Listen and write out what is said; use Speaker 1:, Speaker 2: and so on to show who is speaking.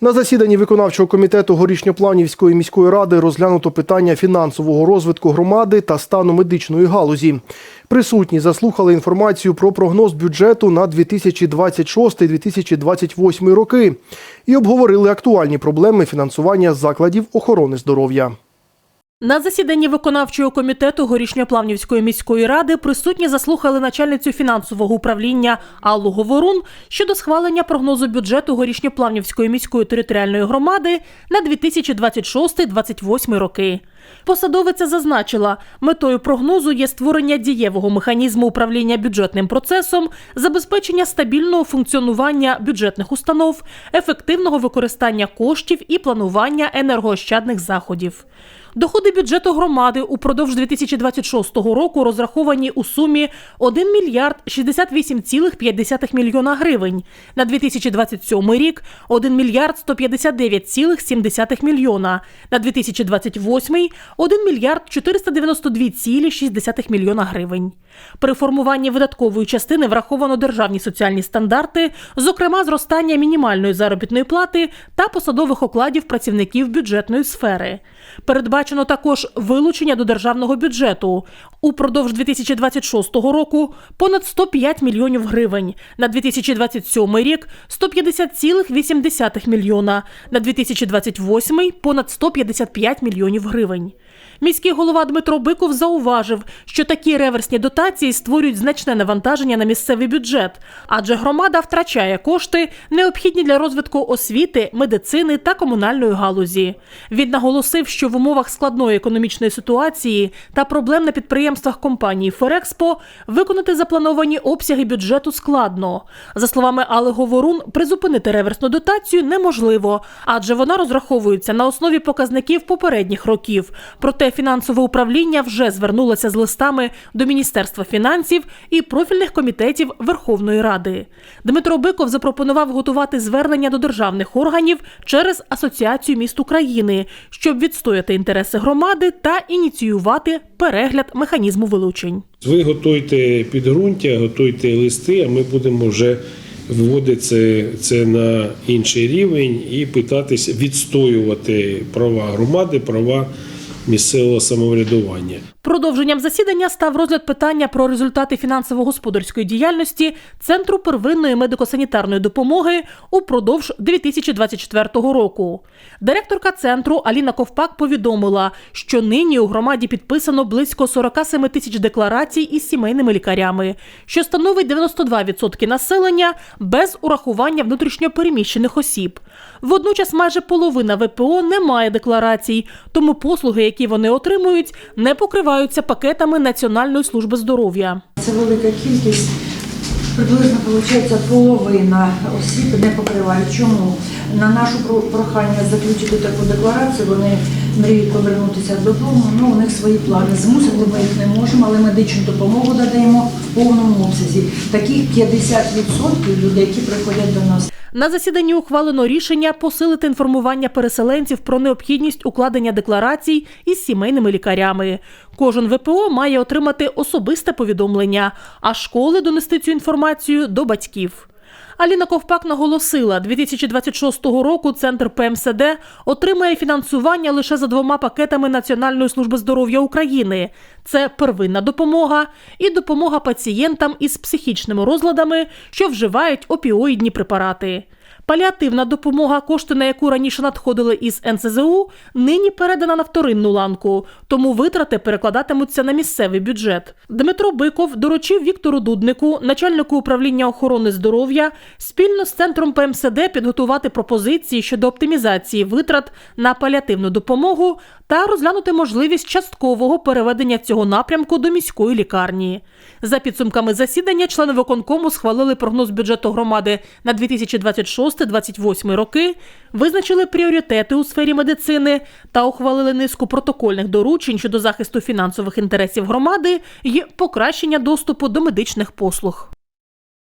Speaker 1: На засіданні виконавчого комітету Горішньопланівської міської ради розглянуто питання фінансового розвитку громади та стану медичної галузі. Присутні заслухали інформацію про прогноз бюджету на 2026-2028 роки і обговорили актуальні проблеми фінансування закладів охорони здоров'я.
Speaker 2: На засіданні виконавчого комітету Горішньоплавнівської міської ради присутні заслухали начальницю фінансового управління Аллу Говорун щодо схвалення прогнозу бюджету Горішньоплавнівської міської територіальної громади на 2026-2028 роки. Посадовиця зазначила, метою прогнозу є створення дієвого механізму управління бюджетним процесом, забезпечення стабільного функціонування бюджетних установ, ефективного використання коштів і планування енергоощадних заходів. Доходи бюджету громади упродовж 2026 року розраховані у сумі 1 мільярд 68,5 мільйона гривень. На 2027 рік 1 мільярд 159,7 мільйона. На 2028 – 1 мільярд 492,6 мільйона гривень. При формуванні видаткової частини враховано державні соціальні стандарти, зокрема зростання мінімальної заробітної плати та посадових окладів працівників бюджетної сфери. Передбачено також вилучення до державного бюджету упродовж 2026 року понад 105 мільйонів гривень, на 2027 рік 150,8 мільйона, на 2028 понад 155 мільйонів гривень. Міський голова Дмитро Биков зауважив, що такі реверсні дотації створюють значне навантаження на місцевий бюджет, адже громада втрачає кошти, необхідні для розвитку освіти, медицини та комунальної галузі. Він наголосив, що в умовах складної економічної ситуації та проблем на підприємствах компанії Ферекспо виконати заплановані обсяги бюджету складно. За словами Алли Говорун, призупинити реверсну дотацію неможливо, адже вона розраховується на основі показників попередніх років. Проте фінансове управління вже звернулося з листами до Міністерства фінансів і профільних комітетів Верховної Ради. Дмитро Биков запропонував готувати звернення до державних органів через Асоціацію міст України, щоб відстояти інтереси громади та ініціювати перегляд механізму вилучень.
Speaker 3: Ви готуйте підґрунтя, готуйте листи, а ми будемо вже вводити це на інший рівень і питатися відстоювати права громади, права місцевого самоврядування.
Speaker 2: Продовженням засідання став розгляд питання про результати фінансово-господарської діяльності Центру первинної медико-санітарної допомоги упродовж 2024 року. Директорка центру Аліна Ковпак повідомила, що нині у громаді підписано близько 47 тисяч декларацій із сімейними лікарями, що становить 92% населення без урахування внутрішньопереміщених осіб. Водночас майже половина ВПО не має декларацій, тому послуги, які вони отримують, не покриваються пакетами Національної служби здоров'я.
Speaker 4: Це велика кількість. Приблизно виходить половина осіб не покривають. Чому? На нашу прохання заключити таку декларацію, вони мріють повернутися додому. Ну, у них свої плани. Змусити ми їх не можемо, але медичну допомогу надаємо в повному обсязі. Таких 50% людей, які приходять до нас.
Speaker 2: На засіданні ухвалено рішення посилити інформування переселенців про необхідність укладення декларацій із сімейними лікарями. Кожен ВПО має отримати особисте повідомлення, а школи донести цю інформацію до батьків. Аліна Ковпак наголосила, 2026 року центр ПМСД отримає фінансування лише за двома пакетами Національної служби здоров'я України: це первинна допомога і допомога пацієнтам із психічними розладами, що вживають опіоїдні препарати. Паліативна допомога, кошти на яку раніше надходили із НСЗУ, нині передана на вторинну ланку, тому витрати перекладатимуться на місцевий бюджет. Дмитро Биков доручив Віктору Дуднику, начальнику управління охорони здоров'я, спільно з центром ПМСД підготувати пропозиції щодо оптимізації витрат на паліативну допомогу та розглянути можливість часткового переведення цього напрямку до міської лікарні. За підсумками засідання, члени виконкому схвалили прогноз бюджету громади на 2026-2028 роки, визначили пріоритети у сфері медицини та ухвалили низку протокольних доручень щодо захисту фінансових інтересів громади і покращення доступу до медичних послуг.